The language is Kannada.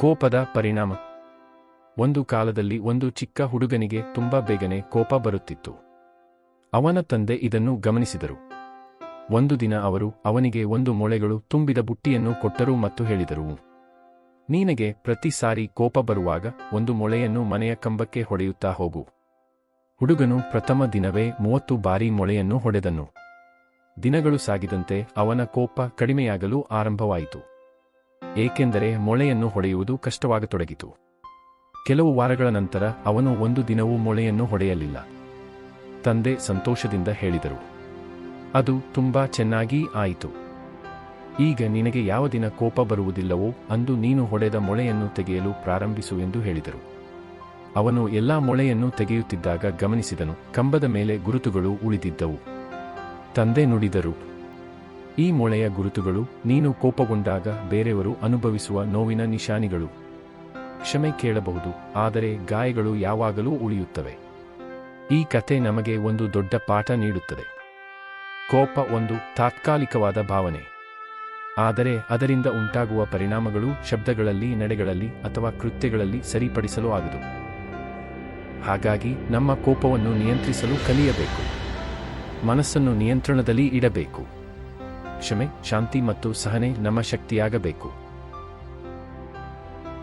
ಕೋಪದ ಪರಿಣಾಮ. ಒಂದು ಕಾಲದಲ್ಲಿ ಒಂದು ಚಿಕ್ಕ ಹುಡುಗನಿಗೆ ತುಂಬಾ ಬೇಗನೆ ಕೋಪ ಬರುತ್ತಿತ್ತು. ಅವನ ತಂದೆ ಇದನ್ನು ಗಮನಿಸಿದರು. ಒಂದು ದಿನ ಅವರು ಅವನಿಗೆ ಒಂದು ಮೊಳೆಗಳು ತುಂಬಿದ ಬುಟ್ಟಿಯನ್ನು ಕೊಟ್ಟರು ಮತ್ತು ಹೇಳಿದರು, ನೀನಗೆ ಪ್ರತಿ ಸಾರಿ ಕೋಪ ಬರುವಾಗ ಒಂದು ಮೊಳೆಯನ್ನು ಮನೆಯ ಕಂಬಕ್ಕೆ ಹೊಡೆಯುತ್ತಾ ಹೋಗು. ಹುಡುಗನು ಪ್ರಥಮ ದಿನವೇ ಮೂವತ್ತು ಬಾರಿ ಮೊಳೆಯನ್ನು ಹೊಡೆದನು. ದಿನಗಳು ಸಾಗಿದಂತೆ ಅವನ ಕೋಪ ಕಡಿಮೆಯಾಗಲು ಆರಂಭವಾಯಿತು. ಏಕೆಂದರೆ ಮೊಳೆಯನ್ನು ಹೊಡೆಯುವುದು ಕಷ್ಟವಾಗತೊಡಗಿತು. ಕೆಲವು ವಾರಗಳ ನಂತರ ಅವನು ಒಂದು ದಿನವೂ ಮೊಳೆಯನ್ನು ಹೊಡೆಯಲಿಲ್ಲ. ತಂದೆ ಸಂತೋಷದಿಂದ ಹೇಳಿದರು, ಅದು ತುಂಬಾ ಚೆನ್ನಾಗಿ ಆಯಿತು. ಈಗ ನಿನಗೆ ಯಾವ ದಿನ ಕೋಪ ಬರುವುದಿಲ್ಲವೋ ಅಂದು ನೀನು ಹೊಡೆದ ಮೊಳೆಯನ್ನು ತೆಗೆಯಲು ಪ್ರಾರಂಭಿಸು ಎಂದು ಹೇಳಿದರು. ಅವನು ಎಲ್ಲಾ ಮೊಳೆಯನ್ನು ತೆಗೆಯುತ್ತಿದ್ದಾಗ ಗಮನಿಸಿದನು, ಕಂಬದ ಮೇಲೆ ಗುರುತುಗಳು ಉಳಿದಿದ್ದವು. ತಂದೆ ನುಡಿದರು ಈ ಮೊಳೆಯ ಗುರುತುಗಳು ನೀನು ಕೋಪಗೊಂಡಾಗ ಬೇರೆಯವರು ಅನುಭವಿಸುವ ನೋವಿನ ನಿಶಾನಿಗಳು. ಕ್ಷಮೆ ಕೇಳಬಹುದು, ಆದರೆ ಗಾಯಗಳು ಯಾವಾಗಲೂ ಉಳಿಯುತ್ತವೆ. ಈ ಕತೆ ನಮಗೆ ಒಂದು ದೊಡ್ಡ ಪಾಠ ನೀಡುತ್ತದೆ. ಕೋಪ ಒಂದು ತಾತ್ಕಾಲಿಕವಾದ ಭಾವನೆ. ಆದರೆ ಅದರಿಂದ ಉಂಟಾಗುವ ಪರಿಣಾಮಗಳು ಶಬ್ದಗಳಲ್ಲಿ, ನಡೆಗಳಲ್ಲಿ ಅಥವಾ ಕೃತ್ಯಗಳಲ್ಲಿ ಸರಿಪಡಿಸಲು ಆಗದು. ಹಾಗಾಗಿ ನಮ್ಮ ಕೋಪವನ್ನು ನಿಯಂತ್ರಿಸಲು ಕಲಿಯಬೇಕು. ಮನಸ್ಸನ್ನು ನಿಯಂತ್ರಣದಲ್ಲಿ ಇಡಬೇಕು. ಕ್ಷಮೆ ಶಾಂತಿ ಮತ್ತು ಸಹನೆ ನಮ್ಮ ಶಕ್ತಿಯಾಗಬೇಕು.